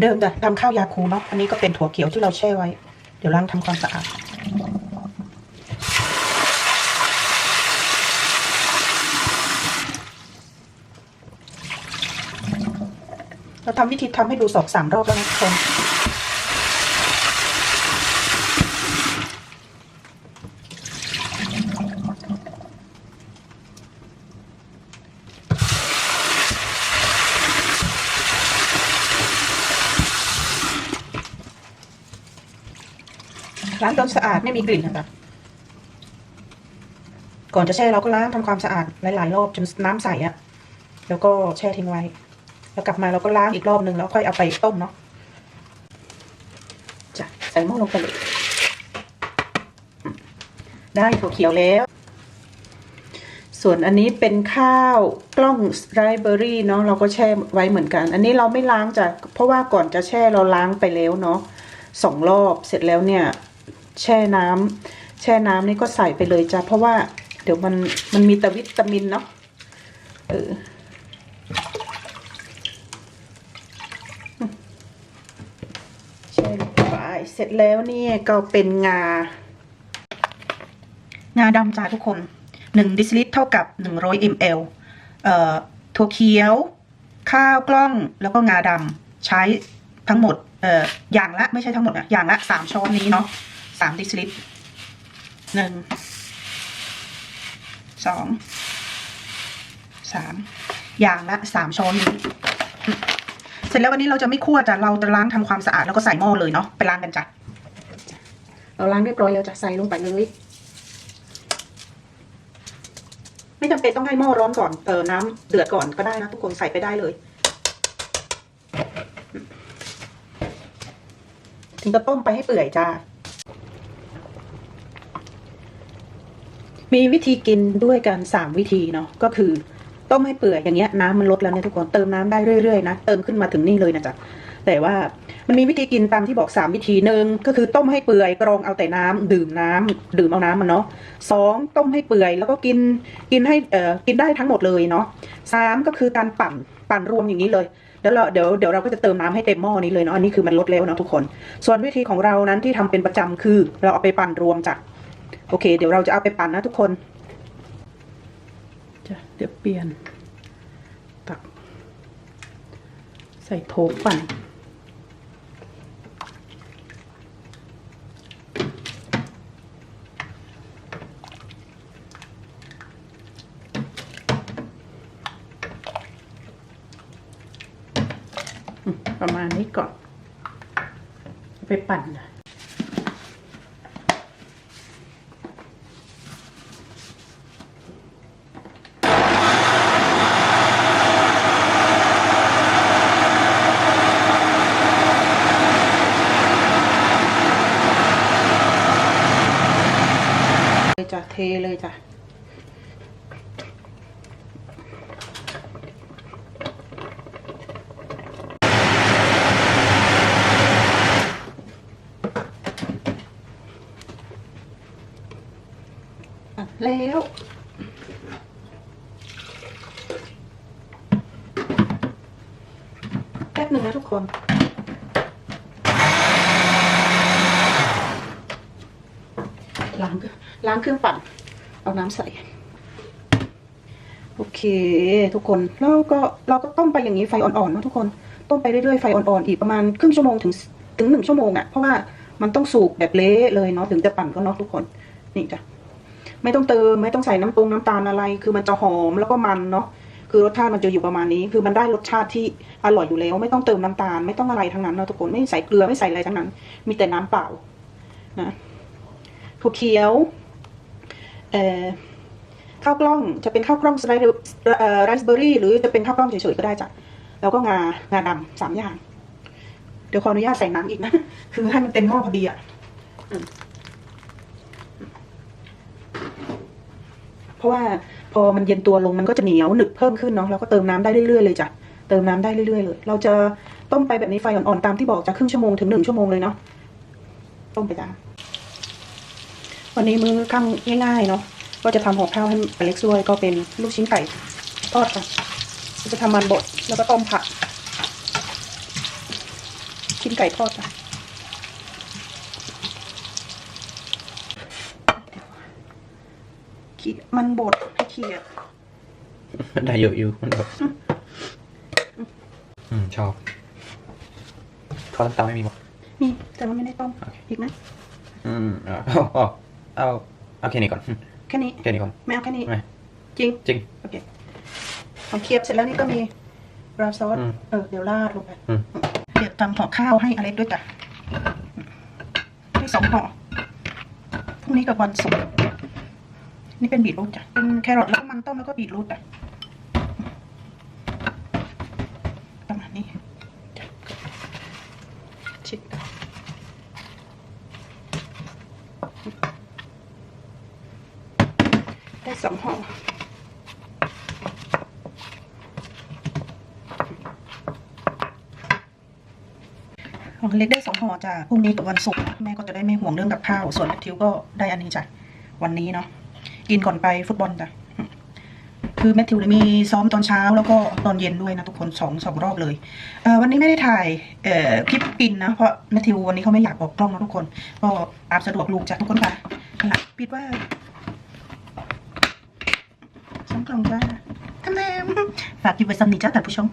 เดิมจะทำข้าวยาคูเนาะ อันนี้ก็เป็นถั่วเขียวที่เราแช่ไว้ เดี๋ยวล้างทำความสะอาด เราทำวิธีทำให้ดูสองสามรอบแล้วนะทุกคน ล้างจนสะอาดไม่มีกลิ่นนะคะก่อนจะแช่เราก็ล้างทำความสะอาดหลายๆรอบจนน้ำใสอะแล้วก็แช่ทิ้งไว้ แล้วกลับมาเราก็ล้างอีกรอบหนึ่งแล้วค่อยเอาไปต้มเนาะจ้ะใส่หม้อลงไปเลยได้ถั่วเขียวแล้ว ส่วนอันนี้เป็นข้าวกล้องไรเบอรี่เนาะเราก็แช่ไว้เหมือนกัน อันนี้เราไม่ล้างจ้ะเพราะว่าก่อนจะแช่เราล้างไปแล้วเนาะสองรอบเสร็จแล้วเนี่ย แช่น้ำแช่น้ำนี่ก็ใส่ไปเลยจ้ะเพราะว่าเดี๋ยวมันมันมีแต่วิตามินเนาะเออแช่ลงไปเสร็จแล้วเนี่ยก็เป็นงา งาดำจ้าทุกคนหนึ่งดิสลิตรเท่ากับหนึ่งร้อยมลเอ่อถั่วเขียว ข้าวกล้องแล้วก็งาดำใช้ทั้งหมดเอ่ออย่างละไม่ใช่ทั้งหมดนะอย่างละสามช้อนนี้เนาะ สามดิสลิตรหนึ่งสองสามอย่างละสามช้อนนี้เสร็จแล้ววันนี้เราจะไม่คั่วจ้ะเราจะล้างทำความสะอาดแล้วก็ใส่หม้อเลยเนาะไปล้างกันจ้ะเราล้างเรียบร้อยแล้วจะใส่ลงไปเลย ไม่จำเป็นต้องให้หม้อร้อนก่อนเออน้ำเดือดก่อนก็ได้นะทุกคนใส่ไปได้เลย ถึงจะต้มไปให้เปื่อยจ้า มีวิธีกินด้วยกันสามวิธีเนาะก็คือต้มให้เปื่อยอย่างเงี้ยน้ำมันลดแล้วเนี่ยทุกคนเติมน้ำได้เรื่อยๆนะเติมขึ้นมาถึงนี่เลยนะจ๊ะแต่ว่ามันมีวิธีกินตามที่บอกสามวิธีหนึ่งก็คือต้มให้เปื่อยกรองเอาแต่น้ำดื่มน้ำดื่มเอาน้ำมันเนาะสองต้มให้เปื่อยแล้วก็กินกินให้เอ่อกินได้ทั้งหมดเลยเนาะสามก็คือการปั่นปั่นรวมอย่างนี้เลยเดี๋ยวเราเดี๋ยวเดี๋ยวเราก็จะเติมน้ำให้เต็มหม้อนี้เลยเนาะอันนี้คือมันลดแล้วเนาะทุกคน ส่วนวิธีของเรานั้นที่ทำเป็นประจำคือ เราเอาไปปั่นรวมจ้ะ โอเค เดี๋ยวเราจะเอาไปปั่นนะทุกคนจะเดี๋ยวเปลี่ยน ตัก ใส่โถปั่นประมาณนี้ก่อน ไปปั่นนะเลยจ้ะเทเลยจ้ะ อะ แล้ว แป๊บหนึ่งนะทุกคนล้างล้างเครื่องปั่น เอาน้ำใส่ โอเค ทุกคน แล้วก็เราก็ต้มไปอย่างนี้ไฟอ่อนๆนะทุกคน ต้มไปเรื่อยๆ ไฟอ่อนๆ อีกประมาณครึ่งชั่วโมงถึงถึงหนึ่งชั่วโมงอะ่ะ เพราะว่ามันต้องสุกแบบเละเลยเนาะ ถึงจะปั่นก็เนาะทุกคน นี่จ้ะ ไม่ต้องเติมไม่ต้องใส่น้ำตรงน้ำตาลอะไร คือมันจะหอมแล้วก็มันเนาะคือรสชาติมันจะอยู่ประมาณนี้ คือมันได้รสชาติที่อร่อยอยู่แล้ว ไม่ต้องเติมน้ำตาล ไม่ต้องอะไรทั้งนั้นเนาะทุกคนไม่ใส่เกลือไม่ใส่อะไรทั้งนั้น มีแต่น้ำเปล่านะถั่วเขียวเอ่อข้าวกล้องจะเป็นข้าวกล้องสไรซ์เบอร์รี่หรือจะเป็นข้าวกล้องเฉยๆก็ได้จ้ะแล้วก็งางาดำสามอย่าง เดี๋ยวขออนุญาตใส่น้ำอีกนะ คือให้มันเต็มหม้อพอดีอะ เพราะว่าพอมันเย็นตัวลงมันก็จะเหนียวหนึบเพิ่มขึ้นเนาะเราก็เติมน้ำได้เรื่อยๆเลยจ้ะเติมน้ำได้เรื่อยๆเลย เราจะต้มไปแบบนี้ไฟอ่อนๆตามที่บอกจะครึ่งชั่วโมงถึงหนึ่งชั่วโมงเลยเนาะต้มไปจ้ะวันนี้มื้อค่ำง่ายๆเนาะก็จะทำห่อข้าวให้อเล็กซ์ด้วยก็เป็นลูกชิ้นไก่ทอดค่ะจะทำมันบดแล้วก็ต้มผักกินไก่ทอดจ้ะ ขีมันบดให้เขียดได้เยอะอยู่มันแบบอืมชอบข้าวน้ำตาลไม่มีมั้งมีแต่ว่าไม่ได้ต้มโอเคอีกไหมอืมเอาเอาเอาเอาแค่นี้ก่อนแค่นี้แค่นี้ก่อนไม่เอาแค่นี้ไม่จริงจริงโอเคของเคียบเสร็จแล้วนี่ก็มีราซอสอืมเออเดี๋ยวราดลงไปอืมเดี๋ยวทำห่อข้าวให้อเล็กด้วยจ้ะได้สองห่อพรุ่งนี้กับวันศุกร์ นี่เป็นบีทรูทจ้ะเป็นแครอทแล้วก็มันต้มแล้วก็บีทรูทจ้ะประมาณนี้จ้ะชิดได้สองห่อของเล็กได้สองห่อจ้ะพรุ่งนี้กับวันศุกร์แม่ก็จะได้ไม่ห่วงเรื่องกับข้าว ส่วนทิวก็ได้อันนี้จ้ะวันนี้เนาะ กินก่อนไปฟุตบอลจ้ะคือแมทธิวเนี่ยมีซ้อมตอนเช้าแล้วก็ตอนเย็นด้วยนะทุกคนสองสองรอบเลยเวันนี้ไม่ได้ถ่ายคลิปปินนะ เพราะแมทธิววันนี้เขาไม่อยากออกกล้องนะทุกคน ก็ตามสะดวกลูกจ้ะทุกคนค่ะขนาดปิดว่าสองกล่องจ้าทำแนมฝากอยู่ไว้สำนีจ้าท่ผู้ชม